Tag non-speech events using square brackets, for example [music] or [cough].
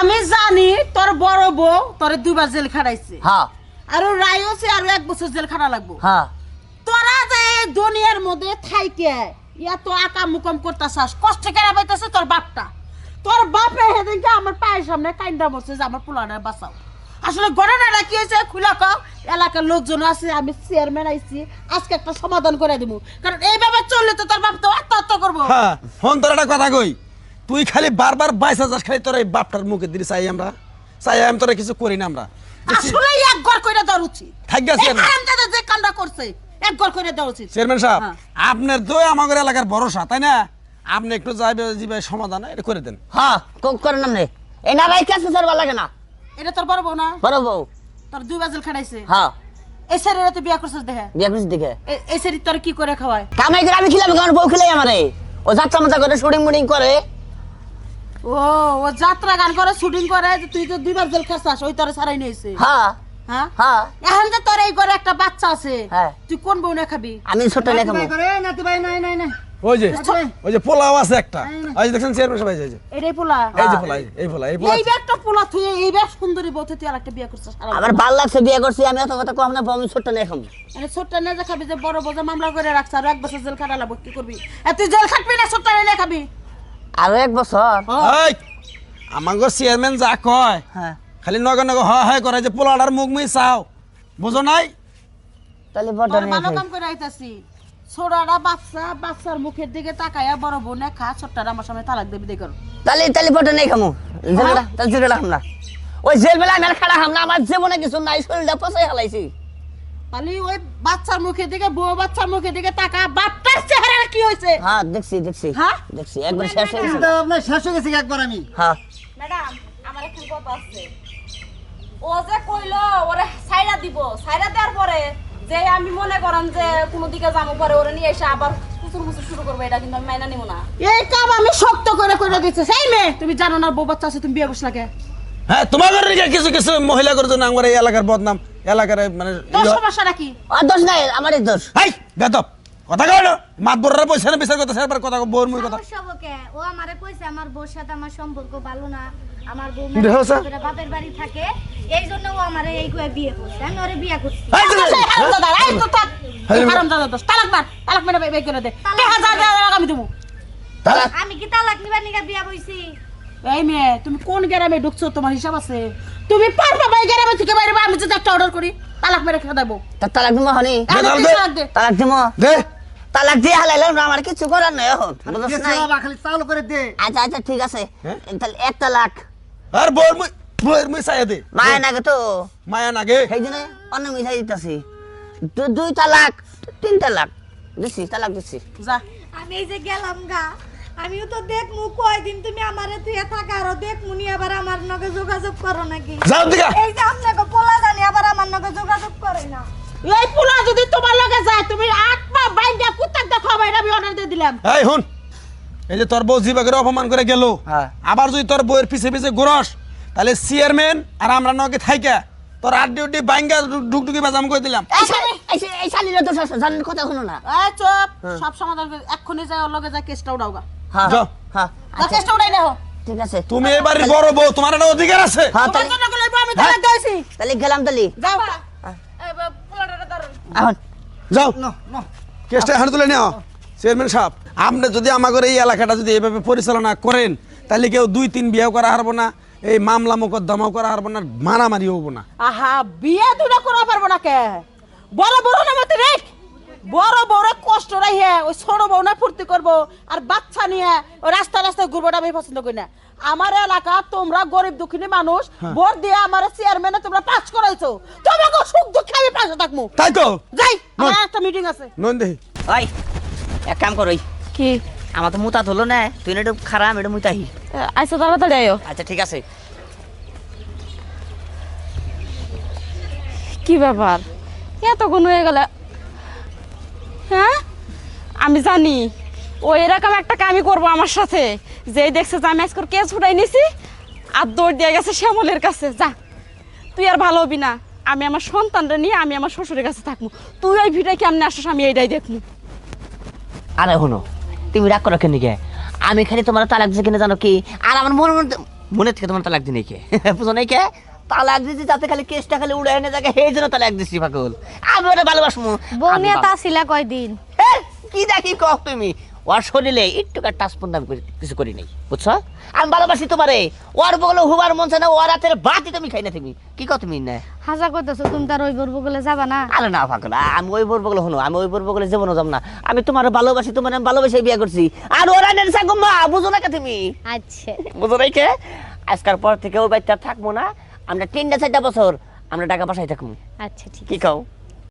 আমি জানি তোর বড় বউ তোর দুবার জেল খাটাইছে। হ্যাঁ। আর রায়ছে আর এক বছর জেল খাটা লাগবো। হ্যাঁ। তোরা যে দুনিয়ার মধ্যে থাইকে ইয়া তো আকাম মুকাম করতেছাস কষ্ট কেনা পাইতেছে তোর বাপটা। তোর বাপে সেদিনকে আমার পায়ের সামনে কাইন্দা বসে যে আমার পোলাটা বাঁচাও। আসলে ঘটনাটা কি হয়েছে খুলে কও। এলাকার লোকজন আছে আমি চেয়ারম্যান আইছি আজকে একটা সমাধান করে দিব কারণ এইভাবে চললে তো তোর বাপ তো আত্মহত্যা করব। হ্যাঁ হন তোর একটা কথা কই। তুই খালি বারবার বাইশ হাজার খালি তোর এই বাপটার মুখে দিলি চাই আমরা। চাই আমি তোরা কিছু করি না আমরা। আসলে এক ঘর করে দেওয়া উচিত থাক গেছে হারামজাদা যে কামটা করছে এক দেওয়া উচিত চেয়ারম্যান সাহেব হ্যাঁ। আপনার তো আমাদের এলাকার ভরসা তাই না? আপনি একটু যাবে সমাধান এটা করে দেন। হ্যাঁ কোক করে নাম নে এই না ভাই কাছে স্যার লাগে না। এটা তোর বড় বউ না? বড় বউ। তোর দুই বাজেল হ্যাঁ। এই স্যারেরা তো বিয়া করছিস দেখে? বিয়ে করছিস দিকে এ- এই স্যারি তোর কি করে খাওয়ায়? কামাই করে আমি খিলাম কারণ বউ খিলাই আমারে ও যাত্রা মজা করে শুটিং মুটিং করে। ও ও যাত্রা গান করে শুটিং করে তুই তো দুইবার জেল খাচ্ছাস ওই তোরে সারাই নিয়েছে। হ্যাঁ। হ্যাঁ? হ্যাঁ। এখন যে তোর এই ঘরে একটা বাচ্চা আছে হ্যাঁ। তুই কোন বউ না খাবি। আমি ছোট ওই যে ওই যে পোলাও আছে একটা। ওই যে দেখছেন চেয়ারম্যান সাহেব এই যে, এই এটাই পোলা? এই যে পোলা এই যে, এই পোলা এই পোলা এই ব্যাগটা পোলা তুই এই ব্যাগ সুন্দরী বউ তুই আর একটা বিয়া করছিস আমার ভালো লাগছে বিয়ে করছি আমি অত কথা কম না আমি ছোট্ট লেখাবো মানে ছোট্ট না যে খাবি যে বড় বোঝা মামলা করে রাখছে আর এক বছর জেল খাটা লাগবো কি করবি? আর তুই জেল খাটবি না ছোট্ট না খাবি? আরও এক বছর আমাকে চেয়ারম্যান যা কয় হ্যাঁ খালি নগে নগে হয় হয় করে যে পোলাটার মুখ মুই চাও। বুঝো নাই? তাহলে বড় ভালো। কাম করে আইতাছি ছোড়াটা বাচ্চা বাচ্চার মুখের দিকে তাকায়া বড় বউ না খা ছোট্টারা আমার সামনে তালাক দেবি দেখো তাহলে তাহলে বড় নেই খামু। জেলবেলা তাহলে জেলবেলা খাম ওই জেলবেলা আমি আর খাড়া খাম না আমার জীবনে কিছু নাই শরীরটা পচাই হালাইছি। তাহলে ওই বাচ্চার মুখের দিকে বউ বাচ্চার মুখের দিকে তাকা বাপটার চেহারা কি হয়েছে? হ্যাঁ দেখছি দেখছি। হ্যাঁ? দেখছি একবার শেষ হয়ে গেছে। আপনার শেষ হয়ে গেছে একবার আমি? হ্যাঁ। ম্যাডাম আমার এখন কথা আছে। ও যে কইলো ওরে সাইরা দিব সাইরা দেওয়ার পরে যে আমি মনে করেন যে কোনো দিকে যাব পরে ওরে নিয়ে এসে আবার কুচুর কুচুর শুরু করব এটা কিন্তু আমি মাইনা নিব না। এই কাম আমি শক্ত করে করে দিচ্ছি। সেই মেয়ে তুমি জানো না বউ বাচ্চা আছে তুমি বিয়ে করছ না কে? হ্যাঁ তোমাদের দিকে কিছু কিছু মহিলা জন্য আমার এই এলাকার বদনাম এলাকার মানে ইয়ে- আর দোষ নাই আমারই দোষ। হাই বেদব কথা কয় না। মাত বড়রা পয়সা না বিচার করতে সেবার কথা বোর মুই কথা ও আমারে কইছে আমার বউর সাথে আমার সম্পর্ক ভালো না। আমার বউ দেখো স্যার। মেয়ে বাপের বাড়ি থাকে। এই জন্য ও আমারে এই কয়ে বিয়ে করছে। আমি ওরে বিয়ে করছি। হাই তুমি- সেই হারামজাদা, এই তো থাক। দোষ। তালাক মার, তালাক মেরে বের করে দে। কে টাকা আমি দেবো। আমি কি তালাক নিবার নিগা বিয়া বইছি? এই মেয়ে, তুমি কোন গ্রামে ঢুকছো? তোমার হিসাব আছে। তুমি পারবা ভাই গ্রামে থেকে বাইরে আমি যদি একটা অর্ডার করি তালাক মেরে খেয়ে দেবো। তালাক দিমো হনি? তালাক দে। তালাক দিমো দে। তালাক দিয়ে হালাইলাম না আমার কিছু করার নাই এখন বুঝছ নাই? খালি চালু করে দে। আচ্ছা আচ্ছা ঠিক আছে। হ্যাঁ? তাহলে এক তালাক। আর বোর মুই বোর মুই চাই দে। মায়া নাগে তো। মায়া নাগে? সেই জন্য অন্য মিঠাই দিতেছি। দুই তালাক তিন তালাক। দিছি তালাক দিছি। যা। আমি এই যে গেলাম গা। আমিও তো দেখমু কয়দিন তুমি আমারে তুই থাকা আরও দেখমু নি আবার আমার নগে যোগাযোগ করো নাকি? যাও দিকা এই যে আপনাকে পোলা জানি আবার আমার নগে যোগাযোগ করে না। এই পোলা যদি তোমার লগে যায় তুমি আত্মা বাইন্দা কুত্তাক দেখো বাইরে আমি অর্ডার দিয়ে দিলাম। এই হুন এই যে তোর বউ জিবাকে অপমান করে গেল হ্যাঁ। আবার যদি তোর বউয়ের পিছে পিছে ঘুরস তাহলে চেয়ারম্যান আর আমরা নকে থাইকা তোর আড্ডি উড্ডি বাইঙ্গা ডুকডুকি বাজাম করে দিলাম? এই শালি- এই শালি- শালিরা তো জানেন কথা শুনো না। এই চুপ। সব সমাধান এক্ষুনি যাই ওর লগে যাই কেসটা উড়াওগা হ্যাঁ যাও। হ্যাঁ। উড়াই ঠিক আছে। তুমি এবারে বড় বউ তোমার একটা অধিকার আছে। হ্যাঁ তাহলে আমি গেলাম যাও। এখন। যাও। কেসটা তুলে নেও। চেয়ারম্যান সাহেব আপনি যদি আমাদের এই এলাকাটা যদি এইভাবে পরিচালনা করেন তাহলে কেউ দুই তিন বিয়েও করা হারবো না এই মামলা মোকদ্দমাও করা হারবো না মারামারি হব না। আহা বিয়ে দুটা করা পারব না কে? বড় বড় না মতে রেখ বড় বড় কষ্ট রাইহে ওই ছোট বউ না ফুর্তি করব আর বাচ্চা নিয়ে ওই রাস্তা রাস্তায় ঘুরবোটা আমি পছন্দ করি না। আমার এলাকা তোমরা গরিব দুঃখিনী মানুষ ভোট দিয়ে আমার চেয়ারম্যানে তোমরা পাস করাইছো। তোমাকে সুখ দুঃখে আমি পাশে থাকব। তাই তো যাই আমার একটা মিটিং আছে। নন দেখি ওই এক কাম করই কি? আমার তো মুতা ধরলো না তুই না একটু খারাপ এটা মুতাহি আইসো তাড়াতাড়ি আয়ো আচ্ছা ঠিক আছে। কি ব্যাপার? এতক্ষণ হয়ে গেল হ্যাঁ? আমি জানি। ও এরকম একটা কামই করব আমার সাথে। যে দেখছে যে আমি আজকের কেস ফুটাই নিছি, আর দৌড় দিয়ে গেছে শ্যামলের কাছে। যা, তুই আর ভালো হবি না। আমি আমার সন্তানটা নিয়ে আমি আমার শ্বশুরের কাছে থাকব। তুই ওই ভিটায় কেমনে আসিস, আমি এইটাই দেখব। আরে হনো তুমি রাগ করো কেন গে? আমি খালি তোমার তালাক দিছি কিনা জানো কি? আর আমার মনে মনে মনে থেকে তোমার তালাক দিনে কে? [laughs] বুঝো নাই কে? তালাক দিছি যাতে খালি কেসটা খালি উড়ে এনে যাকে সেই জন্য তালাক দিছি পাগল। আমি বউ নিয়ে আমি তা ছিলা কয়দিন কি দেখি কহ তুমি? ওর শরীরে একটু টাচ পর্যন্ত আমি কিছু করি নাই বুঝছ? আমি ভালোবাসি তোমারে। ওর বগলে হুবার মন না ওর হাতের বাতি তুমি খাই না তুমি। কি কও তুমি না? হাজা কইতেছো তুমি তার ওই বলব বলে যাবা না? আরে না পাগল আমি ওই বোর বগলে শুনো আমি ওই বোর বগলে জীবনও যাব না। আমি তোমার ভালোবাসি তোমার আমি ভালোবাসি বিয়ে করছি। আর ওরা নেন সাগুম্মা বুঝো না কে তুমি? আচ্ছা। বুঝো নাই কে? আজকাল পর থেকে ওই বাচ্চা থাকব না। আমরা তিনটা চারটা বছর আমরা টাকা পাঠাই থাকুন। আচ্ছা ঠিক কি খাও